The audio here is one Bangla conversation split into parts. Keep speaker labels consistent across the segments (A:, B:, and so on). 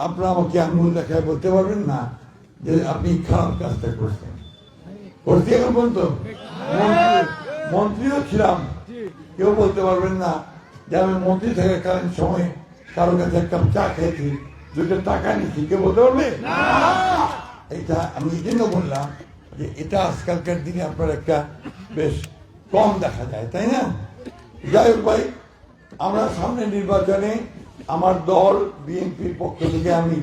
A: আপনারা আমাকে আঙুল দেখায় বলতে পারবেন না যে আপনি খারাপ কাজটা করছেন। করছি এখন পর্যন্ত? মন্ত্রী- মন্ত্রীও ছিলাম। কেউ বলতে পারবেন না যে আমি মন্ত্রী থাকাকালীন সময় কারও কাছে এক কাপ চা খেয়েছি দুটো টাকা নিচ্ছি কেউ বলতে পারবে? এটা আমি এই জন্য বললাম যে এটা আজকালকার দিনে আপনার একটা বেশ কম দেখা যায় তাই না? যাই হোক ভাই আমরা সামনে নির্বাচনে আমার দল বিএনপির পক্ষ থেকে আমি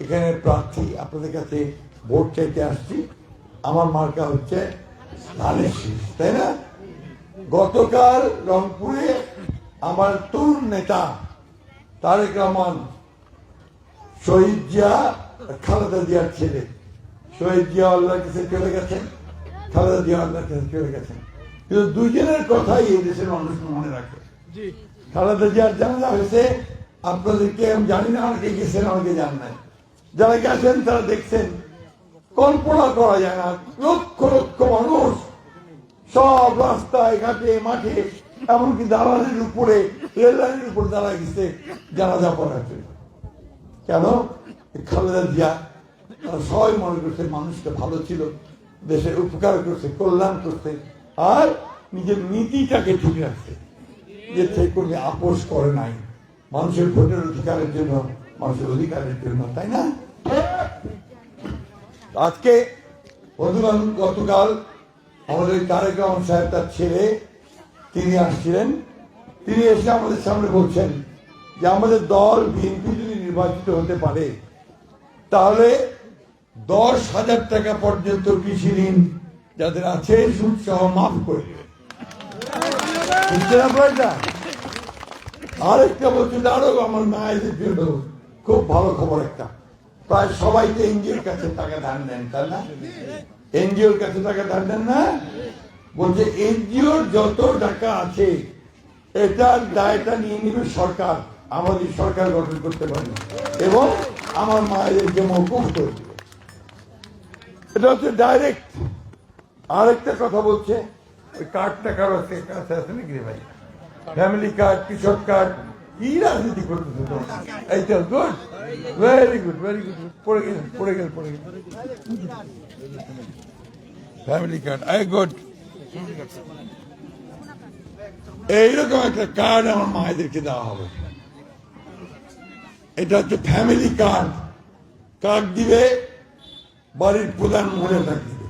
A: এখানে প্রার্থী আপনাদের কাছে ভোট চাইতে আসছি। আমার মার্কা হচ্ছে ধানের শীষ তাই না? গতকাল রংপুরে আমার তরুণ নেতা তারেক রহমান শহীদ জিয়া খালেদা জিয়ার ছেলে। শহীদ জিয়া আল্লাহর কাছে চলে গেছেন খালেদা জিয়া আল্লাহর কাছে চলে গেছেন। কিন্তু দুইজনের কথাই এই দেশের মানুষ মনে রাখে। খালেদা জিয়ার জানা হয়েছে আপনাদেরকে আমি জানি না, অনেকে গেছেন, অনেকে জান নাই। যারা গেছেন, তারা দেখছেন, কল্পনা করা যায় না। লক্ষ লক্ষ মানুষ সব রাস্তায়, ঘাটে, মাঠে, এমনকি দালানের উপরে, রেল লাইনের উপরে দাঁড়া গেছে জানাজা পড়ার জন্য। কেন? খালেদা জিয়া সবাই মনে করছে মানুষটা ভালো ছিল, দেশের উপকার করছে, কল্যাণ করছে, আর নিজের নীতিটাকে ঠিক রাখছে, যে সে কোনো আপোষ করে নাই। মানুষের ভোটের অধিকারের জন্য, মানুষের অধিকারের জন্য, তাই না? আজকে গতকাল আমাদের তারেক রহমান সাহেব তার ছেলে, তিনি আসছিলেন। তিনি এসে আমাদের সামনে বলছেন যে, আমাদের দল বিএনপি যদি নির্বাচিত হতে পারে, তাহলে দশ হাজার টাকা পর্যন্ত কৃষি ঋণ যাদের আছে সুদ সহ মাফ করে দেবে এটা? আরেকটা বলছিল, আরও আমার মায়েদের জন্য খুব ভালো খবর একটা। প্রায় সবাই তো এনজিওর কাছে টাকা ধার নেন, তাই না? এনজিওর কাছে টাকা ধার দেন না? বলছে, এনজিওর যত টাকা আছে এটার দায়টা নিয়ে নিবে সরকার। আমাদের সরকার গঠন করতে পারে এবং আমার মায়েদেরকে মৌকুফ করে দেবে এটা হচ্ছে ডাইরেক্ট আরেকটা কথা বলছে কার্ডটা কারও কাছে আছে নাকি ভাই? ফ্যামিলি কার্ড কৃষক কার্ড কি রাজনীতি করতেছে তো? এইটা good very good very good পড়ে গেলেন পড়ে গেল পড়ে গেল। ফ্যামিলি কার্ড আই গুড এইরকম একটা কার্ড আমার মায়েদেরকে দেওয়া হবে। এটা হচ্ছে ফ্যামিলি কার্ড কার্ড দিবে, বাড়ির প্রধান মহিলা দিবে।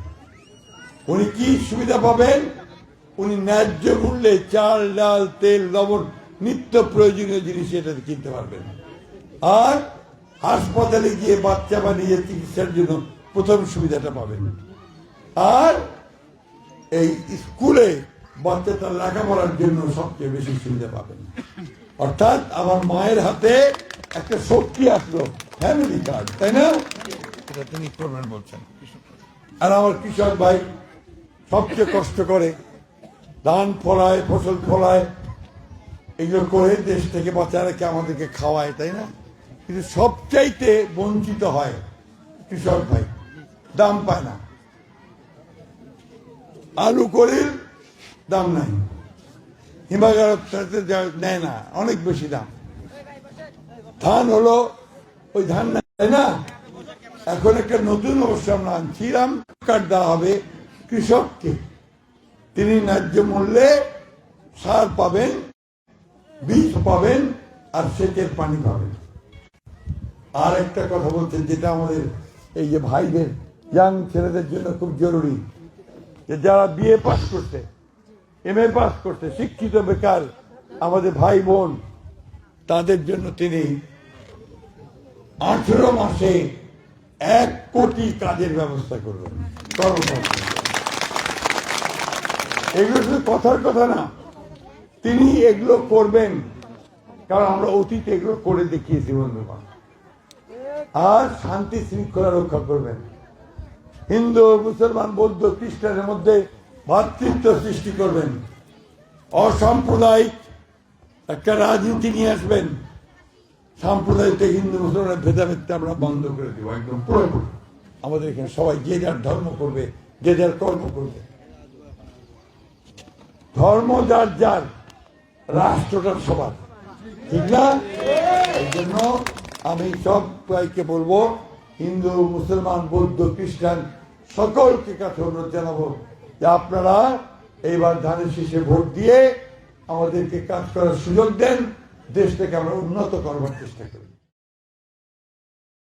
A: উনি কি সুবিধা পাবেন? উনি ন্যায্য মূল্যে চাল ডাল তেল লবণ নিত্য প্রয়োজনীয় জিনিস এটা কিনতে পারবেন। আর হাসপাতালে গিয়ে বাচ্চা বা নিজের চিকিৎসার জন্য প্রথম সুবিধাটা পাবেন। আর এই স্কুলে বাচ্চা তার লেখাপড়ার জন্য সবচেয়ে বেশি সুবিধা পাবেন। অর্থাৎ আমার মায়ের হাতে একটা শক্তি আসলো ফ্যামিলি কার্ড তাই না? এটা তিনি করবেন বলছেন। আর আমার কৃষক ভাই সবচেয়ে কষ্ট করে ধান ফলায়, ফসল ফলায়, এগুলো করে দেশ থেকে বাঁচায় রেখে আমাদেরকে খাওয়ায়, তাই না? কিন্তু সবচাইতে বঞ্চিত হয় কৃষক ভাই, দাম পায় না। আলু করির দাম নাই। হিমাগার নেয় না, অনেক বেশি দাম। ধান হলো, ওই ধান নেয় না? এখন একটা নতুন অবশ্য আমরা আনছিলাম কার্ড দেওয়া হবে? কৃষককে। তিনি ন্যায্য মূল্যে সার পাবেন, বীজ পাবেন, আর সেচের পানি পাবেন। আর একটা কথা বলছেন যেটা আমাদের এই যে ভাইদের ইয়াং ছেলেদের জন্য খুব জরুরি, যে যারা বিএ পাস করছে এম এ পাস করছে, শিক্ষিত বেকার আমাদের ভাই বোন, তাদের জন্য তিনি আঠেরো মাসে এক কোটি কাজের ব্যবস্থা করবেন। কর্মসংস্থান। এগুলো শুধু কথার কথা না, তিনি এগুলো করবেন, কারণ আমরা অতীতে এগুলো করে দেখিয়েছি বন্ধুগণ। আর শান্তি শৃঙ্খলা রক্ষা করবেন। হিন্দু, মুসলমান, বৌদ্ধ, খ্রিস্টানের মধ্যে ভাতৃত্ব সৃষ্টি করবেন। অসাম্প্রদায়িক একটা রাজনীতি নিয়ে আসবেন। সাম্প্রদায়িক হিন্দু, মুসলমানের ভেদাভেদটা আমরা বন্ধ করে দেবো, একদম পুরোপুরি। আমাদের এখানে সবাই যে যার ধর্ম করবে, যে যার কর্ম করবে। ধর্ম যার যার, রাষ্ট্রটার সবার। ঠিক না? এই জন্য আমি সব ভাইকে বলব, হিন্দু, মুসলমান, বৌদ্ধ, খ্রিস্টান, সকলকে কাছে অনুরোধ জানাব যে আপনারা এইবার ধানের শীষে ভোট দিয়ে আমাদেরকে কাজ করার সুযোগ দেন, দেশটাকে আমরা উন্নত করবার চেষ্টা করি।